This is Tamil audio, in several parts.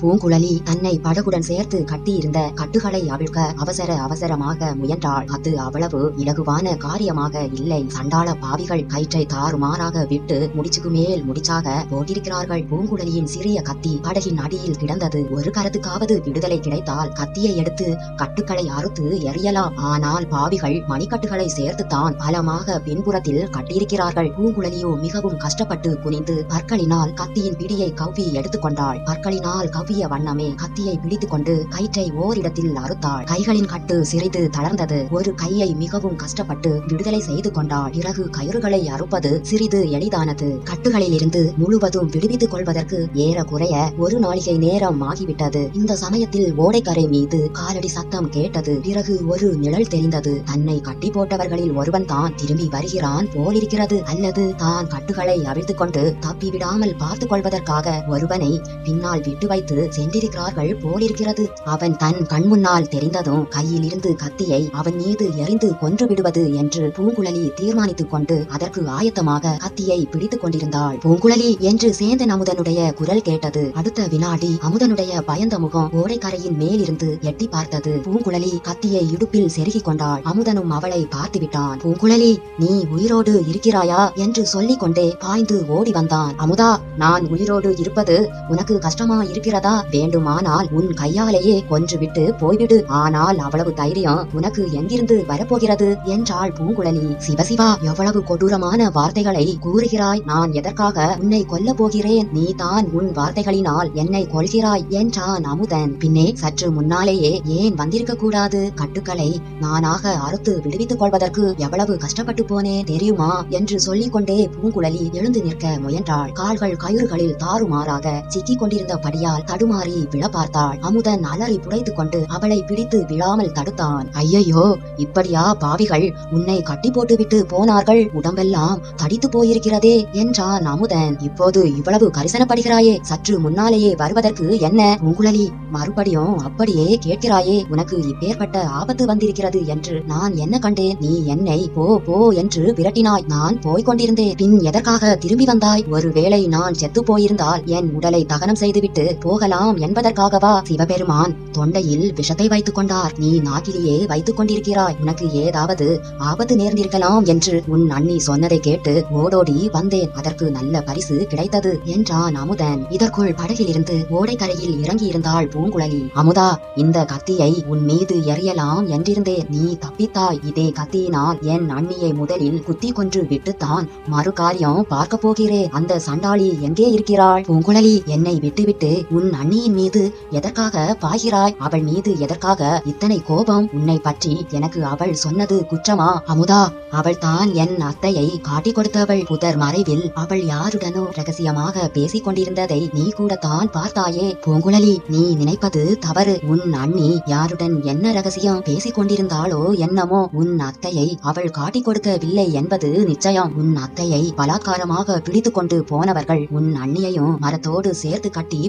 பூங்குழலி தன்னை படகுடன் சேர்த்து கட்டியிருந்த கட்டுகளை அவிழ்க்க அவசர அவசரமாக முயன்றாள். அது அவ்வளவு இலகுவான காரியமாக இல்லை. சண்டாள பாவிகள் கயிற்றை தாறுமாறாக விட்டு முடிச்சுக்கு மேல் முடிச்சாக போட்டிருக்கிறார்கள். பூங்குழலியின் சிறிய கத்தி படகின் அடியில் கிடந்தது. ஒரு கரத்துக்காவது விடுதலை கிடைத்தால் கத்தியை எடுத்து கட்டுக்களை அறுத்து எறியலாம். ஆனால் பாவிகள் மணிக்கட்டுகளை சேர்த்துத்தான் பலமாக பின்புறத்தில் கட்டியிருக்கிறார்கள். பூங்குழலியோ மிகவும் கஷ்டப்பட்டு குனிந்து பற்களினால் கத்தியின் பிடியை கவ்வி எடுத்துக்கொண்டாள். பற்களினால் கவ்விய வண்ணமே கத்தியை பிடித்துக் கொண்டு கயிற்றை ஓரிடத்தில் அறுத்தாள். கைகளின் கட்டு சிறிது தளர்ந்தது. ஒரு கையை மிகவும் கஷ்டப்பட்டு விடுதலை செய்து கொண்டாள். பிறகு கயிறுகளை அறுப்பது சிறிது எளிதானது. கட்டுகளில் இருந்து முழுவதும் விடுவித்துக் கொள்வதற்கு ஏறக்குறைய ஒரு நாளிகை நேரம் ஆகிவிட்டது. இந்த சமயத்தில் ஓடைக்கரை மீது காலடி சத்தம் கேட்டது. பிறகு ஒரு நிழல் தெரிந்தது. தன்னை கட்டி போட்டவர்களில் ஒருவன் தான் திரும்பி வருகிறான் போலிருக்கிறது அல்லது தான் கட்டுகளை அவிழ்த்துக் கொண்டு தப்பி விடாமல் பார்த்துக் கொள்வதற்காக ஒருவனை பின்னால் விட்டு வைத்து சென்றிருக்கிறார்கள் போலிருக்கிறது. அவன் தன் கண் முன்னால் தெரிந்ததும் கையில் இருந்து கத்தியை அவன் மீது எறிந்து கொன்று விடுவது என்று பூங்குழலி தீர்மானித்துக் கொண்டு அதற்கு ஆயத்தமாக கத்தியை பிடித்துக் கொண்டிருந்தாள். பூங்குழலி என்று சேந்தன் அமுதனுடைய குரல் கேட்டது. அடுத்த வினாடி அமுதனுடைய பயந்த முகம் ஓடைக்கரையின் மேலிருந்து எட்டி பார்த்தது. பூங்குழலி கத்தியை இடுப்பில் செருகிக் கொண்டாள். அமுதனும் அவளை பார்த்து விட்டான் பூங்குழலி நீ உயிரோடு இருக்கிறாயா? என்று சொல்லிக் கொண்டே பாய்ந்து ஓடி வந்தான். அமுதா நான் உயிரோடு இருப்பது உனக்கு கஷ்டமா இருக்கிறதா? வேண்டுமானால் உன் கையாலேயே கொன்றுவிட்டு போய்விடு. ஆனால் அவ்வளவு தைரியம் உனக்கு எங்கிருந்து வரப்போகிறது? என்றாள் பூங்குழலி. சிவசிவா எவ்வளவு கொடூரமான வார்த்தைகளை கூறுகிறாய். நான் எதற்காக உன்னை கொல்ல போகிறேன்? நீ தான் உன் வார்த்தைகளினால் என்னை கொள்கிறாய் என்றான் அமுதன். பின்னே சற்று முன்னாலேயே ஏன் வந்திருக்க கூடாது? கட்டுக்களை நானாக அறுத்து விடுவித்துக் கொள்வதற்கு எவ்வளவு கஷ்டப்பட்டு போனேன் தெரியுமா? என்று சொல்லிக் கொண்டே பூங்குழலி எழுந்து நிற்க முயன்றாள். கால்கள் கயிறுகளில் தாறுமாறாக சிக்கிக் கொண்டிருந்தபடியால் தடுமாறி விழ பார்த்தாள் அமுதன் அலறி புடைத்துக் கொண்டு அவளை பிடித்து விழாமல் தடுத்தான். ஐயையோ இப்படியா பாவிகள்? உன்னை கட்டி போட்டுவிட்டு போனார்கள். உடம்பெல்லாம் தடித்து போயிருக்கிறதே என்றான் அமுதன். இப்போது இவ்வளவு கரிசனப்படுகிறாயே. சற்று முன்னாலேயே வருவதற்கு என்ன? பூங்குழலி மறுபடியும் அப்படியே கேட்கிறாயே. உனக்கு இப்பேற்பட்ட ஆபத்து வந்திருக்கிறது என்று நான் என்ன கண்டேன்? நீ என்னை போ போ என்று விரட்டினாய். நான் போய்க் கொண்டிருந்தேன். பின் எதற்காக திரும்பி வந்தாய்? ஒருவேளை நான் செத்து போயிருந்தால் என் உடலை தகனம் செய்துவிட்டு போகலாம் என்பதற்காகவா? சிவபெருமான் தொண்டையில் விஷத்தை வைத்துக் கொண்டார். நீ நாட்டிலேயே வைத்துக் கொண்டிருக்கிறாய். உனக்கு ஏதாவது ஆபத்து நேர்ந்திருக்கலாம் என்று உன் அண்ணி சொன்னதை கேட்டு ஓடோடி வந்தேன். அதற்கு நல்ல பரிசு கிடைத்தது என்றான் அமுதன். இதற்குள் படகிலிருந்து ஓடைக்கரையில் இறங்கியிருந்தாள் பூங்குழலி. அமுதா இந்த கத்தியை உன் மீது எறியலாம் என்றிருந்தேன். நீ தப்பித்தாய். இதே கத்தியினால் என் அண்ணியை முதலில் குத்தி கொன்று விட்டுத்தான் மறு காரியம் பார்க்க போகிறேன் அந்த சண்டாளி எங்கே இருக்கிறாள்? பூங்குழலி என்னை விட்டுவிட்டு உன் அண்ணியின் மீது எதற்காக பாய்கிறாய் அவள் மீது எதற்காக இத்தனை கோபம்? உன்னை பற்றி எனக்கு அவள் சொன்னது குற்றமா? அமுதா அவள் தான் என் அத்தையை காட்டிக் கொடுத்தவள். புதர் மறைவில் அவள் யாருடனோ ரகசியமாக பேசிக் கொண்டிருந்ததை நீ கூட தான் பார்த்தாயே. பூங்குழலி நீ நினைப்பது தவறு. உன் அண்ணி யாருடன் என்ன ரகசியம் பேசிக் கொண்டிருந்தாளோ என்னமோ உன் அத்தையை அவள் காட்டிக் கொடுக்கவில்லை என்பது நிச்சயம். உன் அத்தையை பலாத்காரமாக பிடித்து கொண்டு போனவர்கள் உன் அண்ணியையும் மரத்தோடு சேர்த்து கட்டி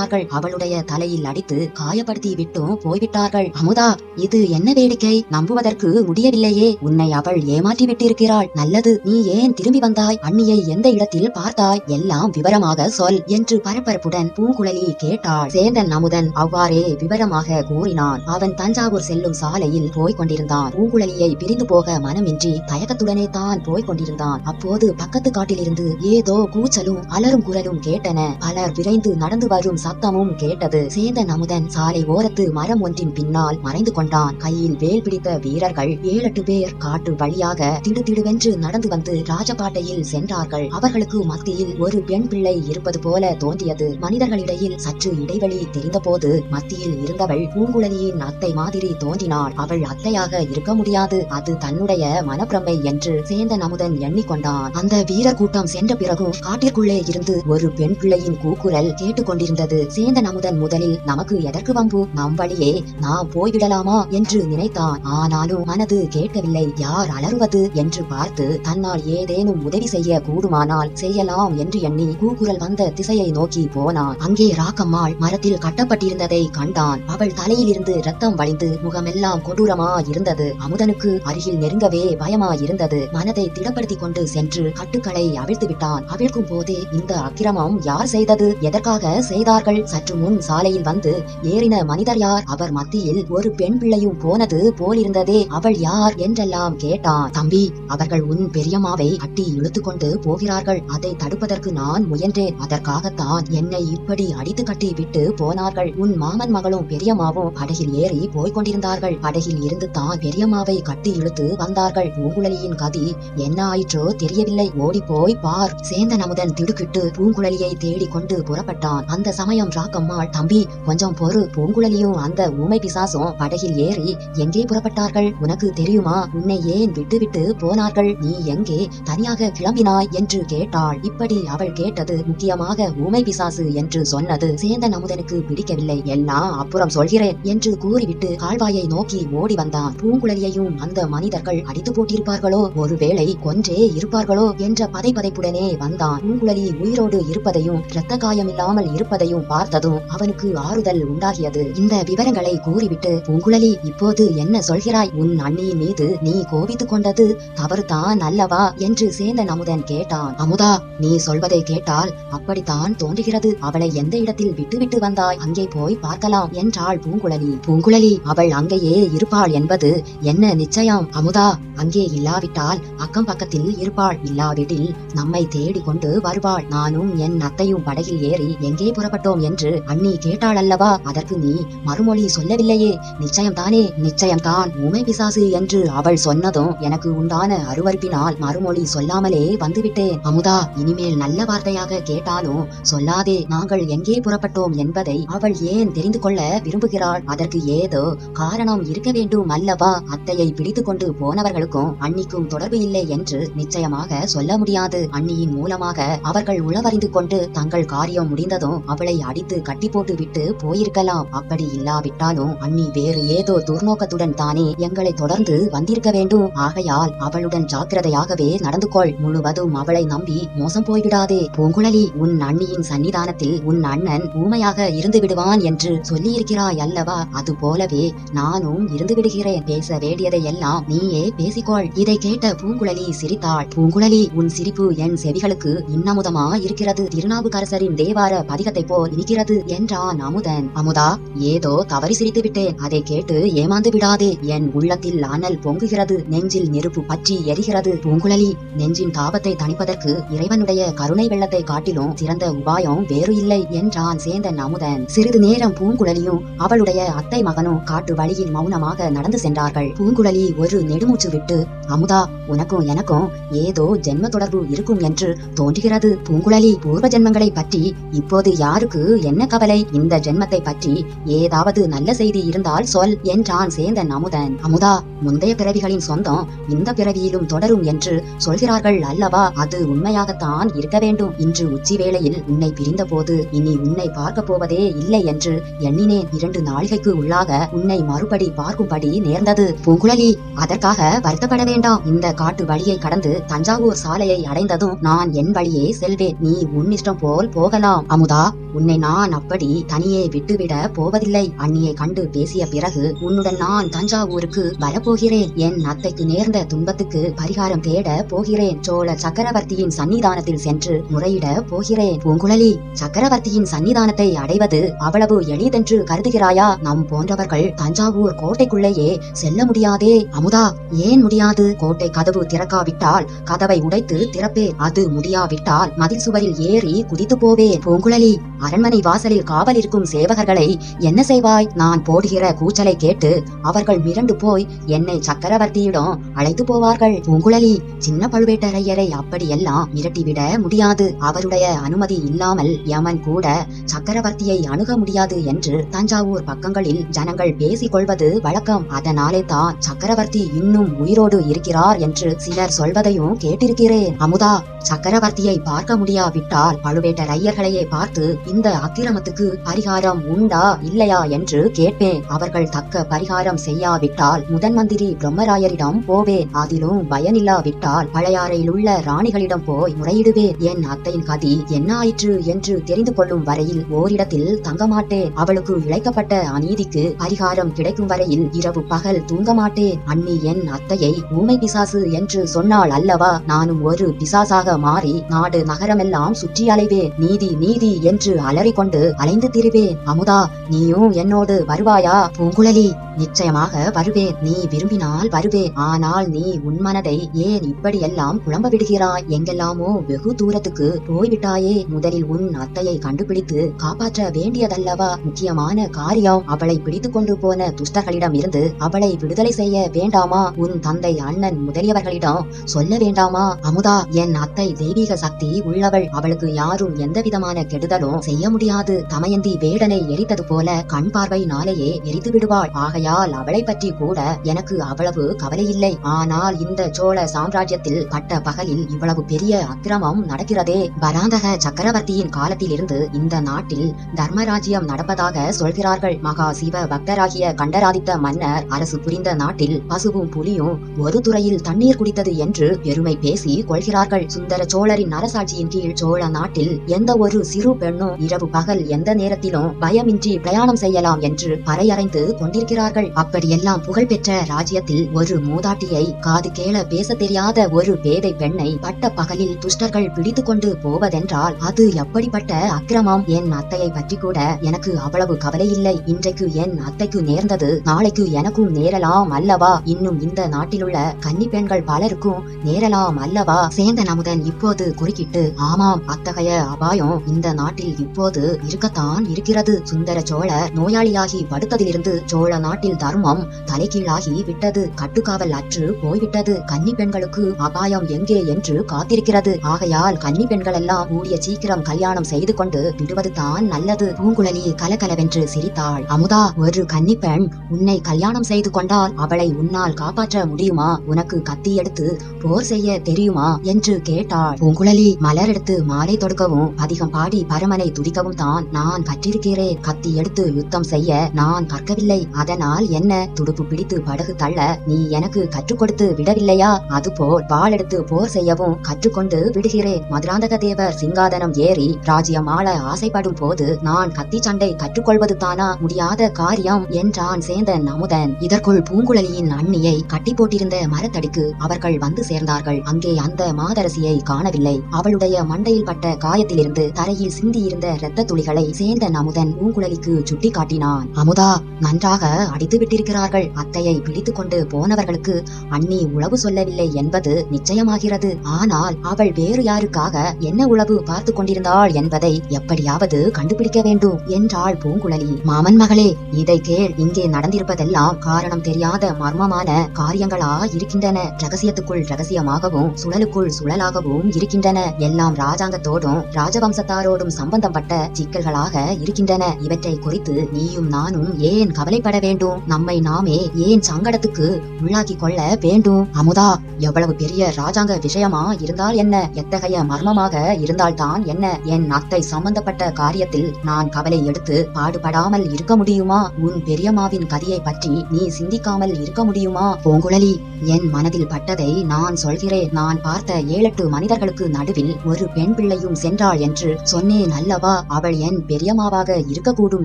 போய்விட்டார்கள் அவளுடைய தலையில் அடித்து காயப்படுத்தி விட்டும் போய்விட்டார்கள். அமுதா இது என்ன வேடிக்கை? நம்புவதற்கு முடியவில்லையே. உன்னை அவள் ஏமாற்றி விட்டிருக்கிறாள் நல்லது நீ ஏன் திரும்பி வந்தாய்? அண்ணியை எந்த இடத்தில் பார்த்தாய்? எல்லாம் விவரமாக சொல் என்று பரபரப்புடன் பூங்குழலி கேட்டாள். சேந்தன் அமுதன் அவ்வாறே விவரமாக கூறினான். அவன் தஞ்சாவூர் செல்லும் சாலையில் போய்க் கொண்டிருந்தான். பூங்குழலியை பிரிந்து போக மனமின்றி தயக்கத்துடனே தான் போய்க் கொண்டிருந்தான். அப்போது பக்கத்து காட்டிலிருந்து ஏதோ கூச்சலும் அலரும் குரலும் கேட்டன. பலர் விரைந்து நடந்து வரும் சத்தமும் கேட்டது. சேந்தன் அமுதன் சாலை ஓரத்து மரம் ஒன்றின் பின்னால் மறைந்து கொண்டான். கையில் வேல் பிடித்த வீரர்கள் ஏழெட்டு பேர் காட்டு வழியாக திடுதிடுவென்று நடந்து வந்து ராஜபாட்டையில் சென்றார்கள். அவர்களுக்கு மத்தியில் ஒரு பெண் பிள்ளை இருப்பது போல தோன்றியது. மனிதர்களிடையில் சற்று இடைவெளி தெரிந்தபோது மத்தியில் இருந்தவள் பூங்குழலியின் அத்தை மாதிரி தோன்றினாள். அவள் அத்தையாக இருக்க முடியாது. அது தன்னுடைய மனப்பிரமை என்று சேந்தன் அமுதன் எண்ணிக்கொண்டான். அந்த வீரர் கூட்டம் சென்ற பிறகும் காட்டிற்குள்ளே இருந்து ஒரு பெண் பிள்ளையின் கூக்குரல் கேட்டுக்கொண்டிருந்தது. சேந்தன் அமுதன் முதலில் நமக்கு எதற்கு வம்பு? நம் வழியே நாம் போய்விடலாமா என்று நினைத்தான். ஆனாலும் மனது கேட்கவில்லை யார் அலறுவது என்று பார்த்து தன்னால் ஏதேனும் உதவி செய்ய கூடுமானால் செய்யலாம் என்று எண்ணி கூக்குரல் வந்த திசையை நோக்கி போனான். அங்கே ராக்கம்மாள் மரத்தில் கட்டப்பட்டிருந்ததை கண்டான். அவள் தலையிலிருந்து ரத்தம் வழிந்து முகமெல்லாம் கொடூரமா இருந்தது அமுதனுக்கு அருகில் நெருங்கவே பயமா இருந்தது மனதை திடப்படுத்திக் கொண்டு சென்று கட்டுக்களை அவிழ்த்து விட்டான் அவிழ்க்கும் போதே இந்த அக்கிரமம் யார் செய்தது? எதற்காக செய்தார்கள்? சற்று முன் சாலையில் வந்து ஏறின மனிதர் யார் அவர் மத்தியில் ஒரு பெண் பிள்ளையும் போனது போலிருந்ததே. அவள் யார் என்றெல்லாம் கேட்டான். தம்பி அவர்கள் உன் பெரியம்மாவை அட்டி இழுத்து கொண்டு போகிறார்கள். அதை தடுப்பதற்கு நான் முயன்றேன். அதற்காகத்தான் என்னை இப்படி அடித்து கட்டி விட்டு போனார்கள். உன் மாமன் மகளும் பெரியம்மாவும் படகில் ஏறி போய்க் கொண்டிருந்தார்கள் படகில் இருந்து தான் பெரியம்மாவை கட்டி இழுத்து வந்தார்கள். பூங்குழலியின் கதி என்ன ஆயிற்றோ தெரியவில்லை. ஓடி போய் பார். சேந்தன் அமுதன் திடுக்கிட்டு பூங்குழலியை தேடிக் கொண்டு புறப்பட்டான். அந்த சமயம் ராக்கம்மாள் தம்பி கொஞ்சம் பொறு பூங்குழலியும் அந்த ஊமை பிசாசும் படகில் ஏறி எங்கே புறப்பட்டார்கள்? உனக்கு தெரியுமா? உன்னை ஏன் விட்டுவிட்டு போனார்கள்? நீ எங்கே தனியாக கிளம்பினாய் என்று கேட்டாள். இப்படி அவள் கேட்டது முக்கியமாக ஊமை பிசாசு என்று சொன்னது. சேந்தன் அமுதனுக்கு பிடிக்கவில்லை. எல்லாம் அப்புறம் சொல்கிறேன் என்று கூறிவிட்டு கால்வாயை நோக்கி ஓடி வந்தான். பூங்குழலியையும் அந்த மனிதர்கள் அடித்து போட்டிருப்பார்களோ? ஒருவேளை கொன்றே இருப்பார்களோ? என்ற பதைபதைப்புடனே வந்தான். பூங்குழலி உயிரோடு இருப்பதையும் இரத்த காயம் இல்லாமல் இருப்பதையும் பார்த்ததும் அவனுக்கு ஆறுதல் உண்டாகியது. இந்த விவரங்களை கூறிவிட்டு பூங்குழலி இப்போது என்ன சொல்கிறாய்? உன் அண்ணியின் மீது நீ கோபித்துக் கொண்டது தவறுதான் அல்லவா? என்று சேந்தன் அமுதன் கேட்டான். அமுதா நீ சொல்வதை கேட்டால் அப்படித்தான் தோன்றுகிறது. அவளை எந்த இடத்தில் விட்டுவிட்டு வந்தாய்? அங்கே போய் பார்க்கலாம் என்றாள் பூங்குழலி. பூங்குழலி அவள் அங்கேயே இருப்பாள் என்பது என்ன நிச்சயம்? அமுதா அங்கே இல்லாவிட்டால் அக்கம் பக்கத்தில் இருப்பாள். இல்லாவிடில் நம்மை தேடிக் கொண்டு வருவாள். நானும் என் அத்தையும் படகில் ஏறி எங்கே புறப்பட்டோம்? என்று அண்ணி கேட்டாள் அல்லவா அதற்கு நீ மறுமொழி சொல்லவில்லையே. நிச்சயம்தானே நிச்சயம்தான். ஊமை பிசாசு என்று அவள் சொன்னதும் எனக்கு உண்டான அருவருப்பினால் மறுமொழி சொல்லாமலே வந்துவிட்டேன். அமுதா இனிமேல் நல்ல வார்த்தையாக கேட்டாலும் சொல்லாதே. நாங்கள் எங்கே புறப்பட்டோம் என்பதை அவள் ஏன் தெரிந்து கொள்ள விரும்புகிறாள்? அதற்கு ஏதோ காரணம் இருக்க வேண்டும் அல்லவா? அத்தையை பிடித்து கொண்டு போனவர்களுக்கும் அன்னிக்கும் தொடர்பு இல்லை என்று நிச்சயமாக சொல்ல முடியாது. அண்ணியின் மூலமாக அவர்கள் உளவறிந்து கொண்டு தங்கள் காரியம் முடிந்ததும் அவளை அடித்து கட்டி போட்டு விட்டு போயிருக்கலாம். அப்படி இல்லாவிட்டாலும் அண்ணி வேறு ஏதோ துர்நோக்கத்துடன் தானே எங்களை தொடர்ந்து வந்திருக்க வேண்டும். ஆகையால் அவளுடன் ஜாக்கிரதையாகவே நடந்து கொள் முழுவதும் அவளை நம்பி மோசம் போய்விடாதே. பூங்குழலி உன் அண்ணியின் சன்னிதானத்தில் உன் அண்ணன் ஊமையாக இருந்து விடுவான் என்று சொல்லியிருக்கிறாய் அல்லவா? அது போலவே நானும் இருந்து விடுகிறேன். பேச வேண்டியதை எல்லாம் நீயே பேசிக்கொள். இதை கேட்ட பூங்குழலி சிரித்தாள். பூங்குழலி உன் சிரிப்பு என் செவிகளுக்கு இன்னமுதமா இருக்கிறது திருநாவுக்கரசரின் தேவார பதிகத்தை போல் இருக்கிறது என்றான் அமுதன் அமுதா ஏதோ தவறி சிரித்து விட்டேன் அதை கேட்டு ஏமாந்து விடாதே. என் உள்ளத்தில் அனல் பொங்குகிறது. நெஞ்சில் நெருப்பு பற்றி எரிகிறது. பூங்குழலி நெஞ்சின் தாபத்தை தணிப்பதற்கு இறைவனுடைய கருணை வெள்ளத்தை காட்டிலும் சிறந்த உபாயம் வேறு இல்லை என்றான் சேந்தன் அமுதன். சிறிது நேரம் பூங்குழலியும் அவளுடைய அத்தை மகனும் காட்டு வழியில் மௌனமாக நடந்து சென்றார்கள். பூங்குழலி ஒரு நெடுமூச்சு விட்டு அமுதா உனக்கும் எனக்கும் ஏதோ ஜென்ம தொடர்பு இருக்கும் என்று தோன்றுகிறது. பூங்குழலி பூர்வ ஜென்மங்களை பற்றி இப்போது யாருக்கு என்ன கவலை? இந்த ஜென்மத்தை பற்றி ஏதாவது நல்ல செய்தி இருந்தால் சொல் என்றான் சேந்தன் அமுதன். அமுதா முந்தைய பிறவிகளின் சொந்தம் இந்த பிறவியிலும் தொடரும் என்று சொல்கிறார்கள் அல்லவா? அது உண்மையாகத்தான் இருக்க வேண்டும். இன்று உச்சி வேளையில் உன்னை பிரிந்த போது இனி உன்னை பார்க்க போவதே இல்லை என்று எண்ணினேன். இரண்டு நாளிகைக்கு உள்ளாக உன்னை மறுபடி பார்க்கும்படி நேர்ந்தது. பூங்குழலி அதற்காக வருத்தப்பட வேண்டாம். இந்த காட்டு வழியை கடந்து தஞ்சாவூர் சாலையை அடைந்ததும் நான் என் வழியே செல்வேன். நீ உன் இஷ்டம் போல் போகலாம். அமுதா உன்னை நான் அப்படி தனியே விட்டுவிட போவதில்லை. அண்ணியை கண்டு பேசிய பிறகு உன்னுடன் நான் தஞ்சாவூருக்கு வரப்போகிறேன். என் அத்தைக்கு நேர்ந்த துன்பத்துக்கு பரிகாரம் தேட போகிறேன். சோழ சக்கரவர்த்தியின் சன்னிதானத்தில் சென்று முறையிட போகிறேன். பூங்குழலி சக்கரவர்த்தியின் சன்னிதானத்தை அடைவது அவ்வளவு எளிதென்று கருதுகிறாயா? நம் போன்றவர்கள் தஞ்சாவூர் கோட்டைக்குள்ளேயே செல்ல முடியாதே. அமுதா ஏன் முடியாது? கோட்டை கதவு திறக்காவிட்டால் கதவை உடைத்து திறப்பேன். அது முடியாவிட்டால் மதில் சுவரில் ஏறி குதித்து போவேன். பூங்குழலி அரண்மனை வாசலில் காவல் இருக்கும் சேவகர்களை என்ன செய்வாய்? நான் போடுகிற கூச்சலை கேட்டு அவர்கள் மிரண்டு போய் என்னை சக்கரவர்த்தியிடம் அழைத்து போவார்கள். பூங்குழலி சின்ன பழுவேட்டரையரை அப்படியெல்லாம் மிரட்டிவிட முடியாது. அவருடைய அனுமதி இல்லாமல் யமன் கூட சக்கரவர்த்தியை அணுக முடியாது என்று தஞ்சாவூர் பக்கங்களில் ஜனங்கள் பேசிக் கொள்வது வழக்கம். அதனாலே தான் சக்கரவர்த்தி இன்னும் உயிரோடு இருக்கிறார் என்று சிலர் சொல்வதையும் கேட்டிருக்கிறேன். அமுதா சக்கரவர்த்தியை பார்க்க முடியாவிட்டால் பழுவேட்டரையர்களையே பார்த்து இந்த அக்கிரமத்துக்கு பரிகாரம் உண்டா இல்லையா என்று கேட்பேன். அவர்கள் தக்க பரிகாரம் செய்யாவிட்டால் முதன் மந்திரி பிரம்மராயரிடம் போவேன். அதிலும் பயனில்லாவிட்டால் பழையாறையில் உள்ள ராணிகளிடம் போய் முறையிடுவேன். என் அத்தையின் கதி என்ன ஆயிற்று என்று தெரிந்து கொள்ளும் வரையில் ஓரிடத்தில் தங்க மாட்டேன் அவளுக்கு இழைக்கப்பட்ட அநீதிக்கு பரிகாரம் கிடைக்கும் வரையில் இரவு பகல் தூங்க மாட்டேன் அண்ணி என் அத்தையை ஊமை பிசாசு என்று சொன்னாள் அல்லவா? நானும் ஒரு பிசாசாக மாறி நாடு நகரமெல்லாம் சுற்றி அலைவேன். நீதி நீதி என்று அலறிக்கொண்டு அலைந்து திரிவேன். அமுதா நீயும் என்னோடு வருவாயா? பூங்குழலி நிச்சயமாக வருவேன். நீ விரும்பினால் வருவேன். ஆனால் நீ உன் மனதை ஏன் இப்படியெல்லாம் குழம்ப விடுகிறாய் எங்கெல்லாமோ வெகு தூரத்துக்கு போய்விட்டாயே. முதலில் உன் அத்தையை கண்டுபிடித்து காப்பாற்ற வேண்டியதல்லவா? முக்கியமான காரியம் அவளை பிடித்து கொண்டு போன துஷ்டர்களிடம் இருந்து அவளை விடுதலை செய்ய வேண்டாமா? உன் தந்தை அண்ணன் முதலியவர்களிடம் சொல்ல வேண்டாமா? அமுதா என் அத்தை தெய்வீக சக்தி உள்ளவள். அவளுக்கு யாரும் எந்த விதமான கெடுதலும் செய்ய முடியாது தமயந்தி வேடனை எரித்தது போல கண் பார்வையினாலேயே எரித்து விடுவாள். ஆகையால் அவளை பற்றி கூட எனக்கு அவ்வளவு கவலை இல்லை ஆனால் இந்த சோழ சாம்ராஜ்யத்தில் பட்ட பகலில் இவ்வளவு பெரிய அக்கிரமம் நடக்கிறதே. பராந்தக சக்கரவர்த்தியின் காலத்திலிருந்து இந்த நாட்டில் தர்மராஜ்யம் நடப்பதாக சொல்கிறார்கள். மகா சிவ பக்தராகிய கண்டராதித்த மன்னர் அரசு புரிந்த நாட்டில் பசுவும் புலியும் ஒரு துறையில் தண்ணீர் குடித்தது என்று பெருமை பேசி கொள்கிறார்கள். சுந்தர சோழரின் அரசாட்சியின் கீழ் சோழ நாட்டில் எந்த ஒரு சிறு பெண்ணும் இரவு பகல் எந்த நேரத்திலும் பயமின்றி பிரயாணம் செய்யலாம் என்று பறையறைந்து கொண்டிருக்கிறார்கள். அப்படியெல்லாம் புகழ்பெற்ற ராஜ்யத்தில் ஒரு மூதாட்டியை காது கேள பேச தெரியாத ஒரு பேதை பெண்ணை பட்ட பகலில் துஷ்டர்கள் பிடித்து கொண்டு போவதென்றால் அது எப்படிப்பட்ட அக்கிரமம்? என் அத்தையை பற்றி கூட எனக்கு அவ்வளவு கவலை இல்லை இன்றைக்கு என் அத்தைக்கு நேர்ந்தது நாளைக்கு எனக்கும் நேரலாம் அல்லவா? இன்னும் இந்த நாட்டிலுள்ள கன்னி பெண்கள் பலருக்கும் நேரலாம் அல்லவா? சேந்தன் அமுதன் இப்போது குறுக்கிட்டு ஆமாம் அத்தகைய அபாயம் இந்த நாட்டில் இப்போது இருக்கத்தான் இருக்கிறது. சுந்தர சோழர் நோயாளியாகி படுத்ததிலிருந்து சோழ நாட்டில் தர்மம் தலைகீழாகி விட்டது. கட்டுக்காவல் அற்று போய்விட்டது. கன்னி பெண்களுக்கு அபாயம் எங்கே என்று காத்திருக்கிறது. ஆகையால் கன்னி பெண்கள் எல்லாம் கூடிய சீக்கிரம் கல்யாணம் செய்து கொண்டு விடுவது தான் நல்லது. பூங்குழலி கலகலவென்று சிரித்தாள். அமுதா ஒரு கன்னி பெண் உன்னை கல்யாணம் செய்து கொண்டால் அவளை உன்னால் காப்பாற்ற முடியுமா? உனக்கு கத்தி எடுத்து போர் செய்ய தெரியுமா? என்று கேட்டாள். பூங்குழலி மலர் எடுத்து மாலை தொடுக்கவும் அதிகம் பாடி பரமனை பிடிக்கவும் தான் நான் கற்றிருக்கிறேன் கத்தி எடுத்து யுத்தம் செய்ய நான் கற்கவில்லை. அதனால் என்ன? துடுப்பு பிடித்து படகு தள்ள நீ எனக்கு கற்றுக் கொடுத்து விடவில்லையா? அதுபோல் பால் எடுத்து போர் செய்யவும் கற்றுக்கொண்டு விடுகிறேன் மதுராந்தக தேவர் சிங்காதனம் ஏறி ராஜ்யம் ஆள ஆசைப்படும் போது நான் கத்தி சண்டை கற்றுக்கொள்வது தானா? முடியாத காரியம் என்றான் சேந்தன் அமுதன் இதற்குள் பூங்குழலியின் அண்ணியை கட்டி போட்டிருந்த மரத்தடிக்கு அவர்கள் வந்து சேர்ந்தார்கள். அங்கே அந்த மாதரசியை காணவில்லை. அவளுடைய மண்டையில் பட்ட காயத்திலிருந்து தரையில் சிந்தியிருந்த இரத்த துளிகளை சேந்தன் அமுதன் பூங்குழலிக்கு சுட்டி காட்டினான் அமுதா நன்றாக அடித்து விட்டிருக்கிறார்கள் அத்தையை பிடித்துக் கொண்டு போனவர்களுக்கு அண்ணி உளவு சொல்லவில்லை என்பது நிச்சயமாகிறது. ஆனால் அவள் வேறு யாருக்காக என்ன உளவு பார்த்து கொண்டிருந்தாள் என்பதை எப்படியாவது கண்டுபிடிக்க வேண்டும் என்றாள் பூங்குழலி. மாமன் மகளே இதை கேள். இங்கே நடந்திருப்பதெல்லாம் காரணம் தெரியாத மர்மமான காரியங்களா இருக்கின்றன ரகசியத்துக்குள் ரகசியமாகவும் சுழலுக்குள் சுழலாகவும் இருக்கின்றன. எல்லாம் ராஜாங்கத்தோடும் ராஜவம்சத்தாரோடும் சம்பந்தப்பட்ட சிக்கல்களாக இருக்கின்றன. இவற்றை குறித்து நீயும் நானும் ஏன் கவலைப்பட வேண்டும்? நம்மை நாமே ஏன் சங்கடத்துக்கு உள்ளாக்கிக் கொள்ள வேண்டும்? அமுதா எவ்வளவு பெரிய ராஜாங்க விஷயமா இருந்தால் என்ன? எத்தகைய மர்மமாக இருந்தால்தான் என்ன? என் அத்தை சம்பந்தப்பட்ட காரியத்தில் நான் கவலை எடுத்து பாடுபடாமல் இருக்க முடியுமா? உன் பெரியம்மாவின் கதியை பற்றி நீ சிந்திக்காமல் இருக்க முடியுமா? பூங்குழலி என் மனதில் பட்டதை நான் சொல்கிறேன். நான் பார்த்த ஏழெட்டு மனிதர்களுக்கு நடுவில் ஒரு பெண் பிள்ளையும் சென்றாள் என்று சொன்னேன் அல்லவா? அவள் என் பெரியம்மாவாக இருக்கக்கூடும்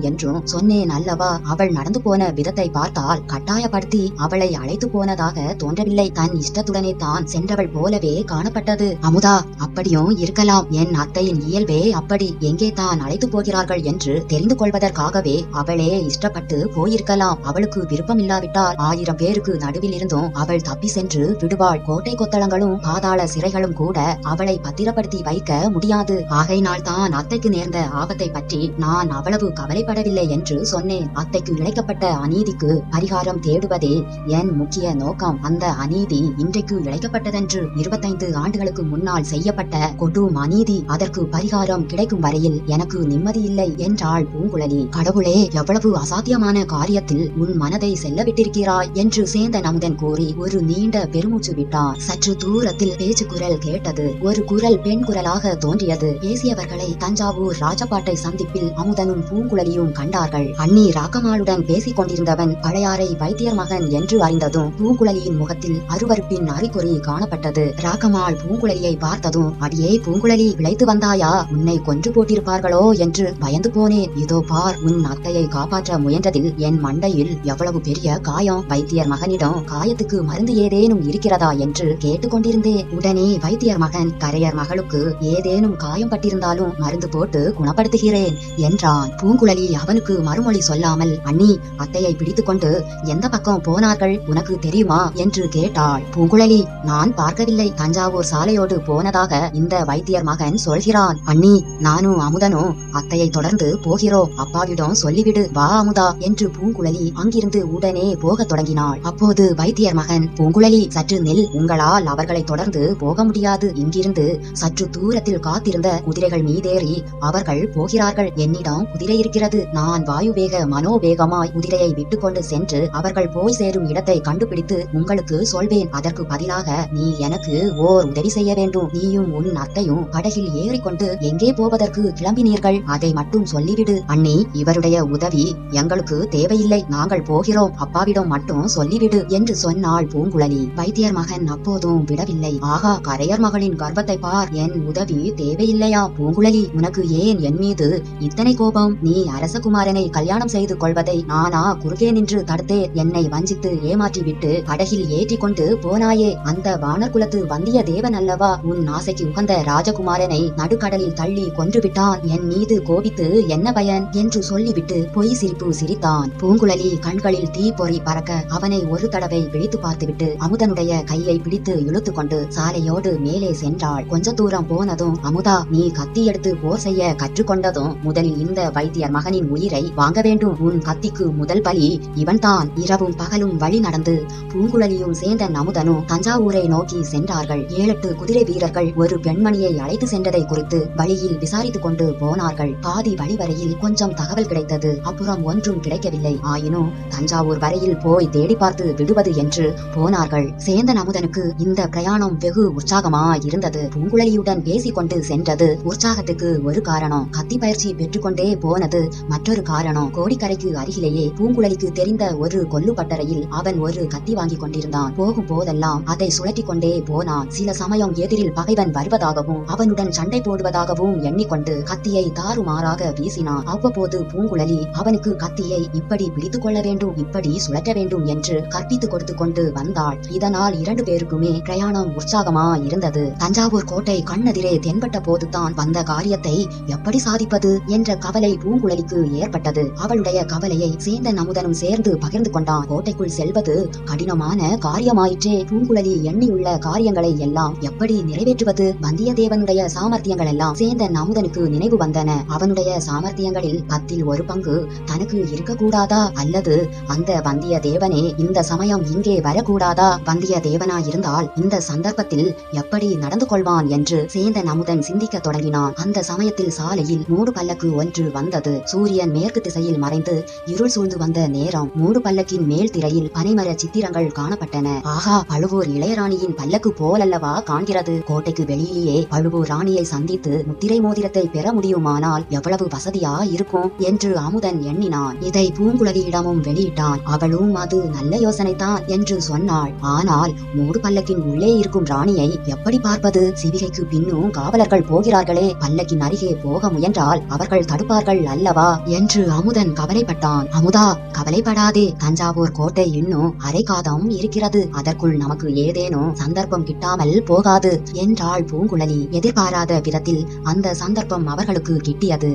என்றும் சொன்னேன் அல்லவா? அவள் நடந்து போன விதத்தை பார்த்தால் கட்டாயப்படுத்தி அவளை அழைத்து போனதாக தோன்றவில்லை. தன் இஷ்டத்துடனே தான் சென்றவள் போலவே காணப்பட்டது. அமுதா அப்படியும் இருக்கலாம். என் அத்தையின் இயல்பே அப்படி. எங்கே தான் அழைத்து போகிறார்கள் என்று தெரிந்து கொள்வதற்காகவே அவளே இஷ்டப்பட்டு போயிருக்கலாம். அவளுக்கு விருப்பம் இல்லாவிட்டால் ஆயிரம் பேருக்கு நடுவில் இருந்தும் அவள் தப்பி சென்று விடுவாள். கோட்டை கொத்தளங்களும் பாதாள சிறைகளும் கூட அவளை பத்திரப்படுத்தி வைக்க முடியாது. ஆகையினால் தான் அத்தைக்கு நேர்ந்த ஆபத்தை பற்றி நான் அவ்வளவு கவலைப்படவில்லை என்று சொன்னேன். அத்தைக்கு இழைக்கப்பட்ட அநீதிக்கு பரிகாரம் தேடுவதே என் முக்கிய நோக்கம். அந்த அநீதி இன்றைக்கு இழைக்கப்பட்டதென்று இருபத்தைந்து ஆண்டுகளுக்கு முன்னால் செய்யப்பட்ட கொடும் அநீதி அதற்கு பரிகாரம் கிடைக்கும் வரையில் எனக்கு நிம்மதி இல்லை என்றாள் பூங்குழலி. கடவுளே எவ்வளவு அசாத்தியமான காரியத்தில் உன் மனதை செல்லவிட்டிருக்கிறாய் என்று சேந்த நமுதன் கூறி ஒரு நீண்ட பெருமூச்சு விட்டான் சற்று தூரத்தில் பேச்சு குரல் கேட்டது. ஒரு குரல் பெண் குரலாக தோன்றியது. பேசியவர்களை தஞ்சாவூர் ராஜபாட்டை சந்திப்பில் அமுதனும் பூங்குழலியும் கண்டார்கள். அண்ணி ராக்கமாளுடன் பேசிக் கொண்டிருந்தவன் பழையாறை வைத்தியர் மகன் என்று அறிந்ததும் பூங்குழலியின் முகத்தில் அருவருப்பின் அறிகுறி காணப்பட்டது. ராக்கமாள் பூங்குழலியை பார்த்ததும் அடியே பூங்குழலி விளைத்து வந்தாயா? உன்னை கொன்று போட்டிருப்பார்களோ? என்று பயந்து போனேன். இதோ பார் உன் அத்தையை காப்பாற்ற முயன்றதில் என் மண்டையில் எவ்வளவு பெரிய காயம். வைத்தியர் மகனிடம் காயத்துக்கு மருந்து ஏதேனும் இருக்கிறதா? என்று கேட்டுக்கொண்டிருந்தேன் உடனே வைத்தியர் மகன் கரையர் மகளுக்கு ஏதேனும் காயம் பட்டிருந்தாலும் மருந்து போட்டு குணப்படுத்துகிறேன் என்றான். பூங்குழலி அவனுக்கு மறுமொழி சொல்லாமல் அண்ணி அத்தையை பிடித்துக்கொண்டு எந்த பக்கம் போனார்கள்? உனக்கு தெரியுமா? என்று கேட்டாள். பூங்குழலி நான் பார்க்கவில்லை. தஞ்சாவூர் சாலையோடு போனதாக இந்த வைத்தியர் மகன் சொல்கிறான். அண்ணி நானும் அமுதனும் அத்தையை தொடர்ந்து போகிறோம் அப்பாவிடம் சொல்லிவிடு. வா அமுதா என்று பூங்குழலி அங்கிருந்து உடனே போகத் தொடங்கினாள். அப்போது வைத்தியர் மகன் பூங்குழலி சற்று நெல். உங்களால் அவர்களை தொடர்ந்து போக முடியாது. இங்கிருந்து சற்று தூரத்தில் காத்திருந்த குதிரைகள் மீதேறி அவர் அவர்கள் போகிறார்கள். என்னிடம் குதிரை இருக்கிறது. நான் வாயுவேக மனோவேகமாய் குதிரையை விட்டுக்கொண்டு சென்று அவர்கள் போய் சேரும் இடத்தை கண்டுபிடித்து உங்களுக்கு சொல்வேன். அதற்கு பதிலாக நீ எனக்கு ஓர் உதவி செய்ய வேண்டும். நீயும் உன் அத்தையும் படகில் ஏறிக்கொண்டு எங்கே போவதற்கு கிளம்பினீர்கள்? அதை மட்டும் சொல்லிவிடு. அண்ணி இவருடைய உதவி எங்களுக்கு தேவையில்லை. நாங்கள் போகிறோம். அப்பாவிடம் மட்டும் சொல்லிவிடு என்று சொன்னாள் பூங்குழலி. வைத்தியர் மகன் அப்போதும் விடவில்லை. ஆகா கரையர் மகளின் கர்ப்பத்தை பார். என் உதவி தேவையில்லையா? பூங்குழலி உனக்கு ஏன் என் மீது இத்தனை கோபம்? நீ அரசகுமாரனை கல்யாணம் செய்து கொள்வதை நானா குறுகே நின்று தடுத்தே என்னை வஞ்சித்து ஏமாற்றிவிட்டு படகில் ஏற்றிக் கொண்டு போனாயே. அந்த வானர் குலத்து வந்திய தேவன் அல்லவா? உன் ஆசைக்கு உகந்த ராஜகுமாரனை நடுக்கடலில் தள்ளி கொன்றுவிட்டான். என் மீது கோபித்து என்ன பயன்? என்று சொல்லிவிட்டு பொய் சிரிப்பு சிரித்தான். பூங்குழலி கண்களில் தீ பொறி பறக்க அவனை ஒரு தடவை விழித்து பார்த்துவிட்டு அமுதனுடைய கையை பிடித்து இழுத்து கொண்டு சாலையோடு மேலே சென்றாள். கொஞ்ச தூரம் போனதும் அமுதா நீ கத்தி எடுத்து போர் செய்ய கற்றுக்கொண்டதும் முதலில் இந்த வைத்தியர் மகனின் உயிரை வாங்க வேண்டும். உன் கத்திக்கு முதல் பலி இவன்தான். இரவும் பகலும் வழி நடந்து பூங்குழலியும் சேர்ந்த நமுதனும் தஞ்சாவூரை நோக்கி சென்றார்கள். ஏழெட்டு குதிரை வீரர்கள் ஒரு பெண்மணியை அழைத்து சென்றதை குறித்து வழியில் விசாரித்துக் கொண்டு போனார்கள். பாதி வழி வரையில் கொஞ்சம் தகவல் கிடைத்தது. அப்புறம் ஒன்றும் கிடைக்கவில்லை. ஆயினும் தஞ்சாவூர் வரையில் போய் தேடி பார்த்து விடுவது என்று போனார்கள். சேந்தன் அமுதனுக்கு இந்த பிரயாணம் வெகு உற்சாகமா இருந்தது பூங்குழலியுடன் பேசிக்கொண்டு சென்றது உற்சாகத்துக்கு ஒரு காரணம். கத்தி பயிற்சி பெற்றுக்கொண்டே போனது. மற்றொரு காரணம் கோடிக்கரைக்கு அருகிலேயே பூங்குழலிக்கு தெரிந்த ஒரு கொல்லுப்பட்டறையில் அவன் ஒரு கத்தி வாங்கி கொண்டிருந்தான். போகும் போதெல்லாம் அதை சுழட்டி கொண்டே போனான். சில சமயம் எதிரில் பகைவன் வருவதாகவும் அவனுடன் சண்டை போடுவதாகவும் எண்ணிக்கொண்டு கத்தியை தாறுமாறாக வீசினான். அவ்வப்போது பூங்குழலி அவனுக்கு கத்தியை இப்படி பிடித்துக் கொள்ள வேண்டும் இப்படி சுழற்ற வேண்டும் என்று கற்பித்துக் கொடுத்து கொண்டு வந்தாள். இதனால் இரண்டு பேருக்குமே பிரயாணம் உற்சாகமா இருந்தது. தஞ்சாவூர் கோட்டை கண்ணெதிரே தென்பட்ட போதுதான் வந்த காரியத்தை எப்படி சாதிப்பது என்ற கவலை பூங்குழலிக்கு ஏற்பட்டது. அவளுடைய கவலையை சேந்தன் அமுதனும் சேர்ந்து பகிர்ந்து கொண்டான். கோட்டைக்குள் செல்வது கடினமான காரியமாயிற்றே. பூங்குழலி எண்ணியுள்ள காரியங்களை எல்லாம் எப்படி நிறைவேற்றுவது? வந்தியத்தேவனுடைய சாமர்த்தியங்கள் எல்லாம் சேர்ந்த நமுதனுக்கு நினைவு வந்தன. அவனுடைய சாமர்த்தியங்களில் பத்தில் ஒரு பங்கு தனக்கு இருக்கக்கூடாதா? அல்லது அந்த வந்தியத்தேவனே இந்த சமயம் இங்கே வரக்கூடாதா? வந்தியத்தேவனா இருந்தால் இந்த சந்தர்ப்பத்தில் எப்படி நடந்து கொள்வான் என்று சேந்தன் அமுதன் சிந்திக்க தொடங்கினான். அந்த சமயத்தில் சாலையில் மூடு பல்லக்கு ஒன்று வந்தது. சூரியன் மேற்கு திசையில் மறைந்து இருள் சூழ்ந்து வந்த நேரம் மூடு பல்லக்கின் மேல் திரையில் பனைமர சித்திரங்கள் காணப்பட்டன. ஆஹா பழுவூர் இளையராணியின் பல்லக்கு போலல்லவா காண்கிறது. கோட்டைக்கு வெளியிலேயே பழுவூர் ராணியை சந்தித்து முத்திரை மோதிரத்தை பெற முடியுமானால் எவ்வளவு வசதியா இருக்கும் என்று அமுதன் எண்ணினான். இதை பூங்குழலியிடமும் வெளியிட்டான். அவளும் அது நல்ல யோசனைதான் என்று சொன்னாள். ஆனால் மூடு பல்லக்கின் உள்ளே இருக்கும் ராணியை எப்படி பார்ப்பது? சிவிகைக்கு பின்னும் காவலர்கள் போகிறார்களே. பல்லக்கின் அருகே போக முயன்றால் அவர்கள் தடுப்பார்கள் அல்லவா? என்று அமுதன் கவலைப்பட்டான். அமுதா கவலைப்படாதே. தஞ்சாவூர் கோட்டை இன்னும் அரை காதம் இருக்கிறது. அதற்குள் நமக்கு ஏதேனும் சந்தர்ப்பம் கிட்டாமல் போகாது என்றாள் பூங்குழலி. எதிர்பாராத விதத்தில் அந்த சந்தர்ப்பம் அவர்களுக்கு கிட்டியது.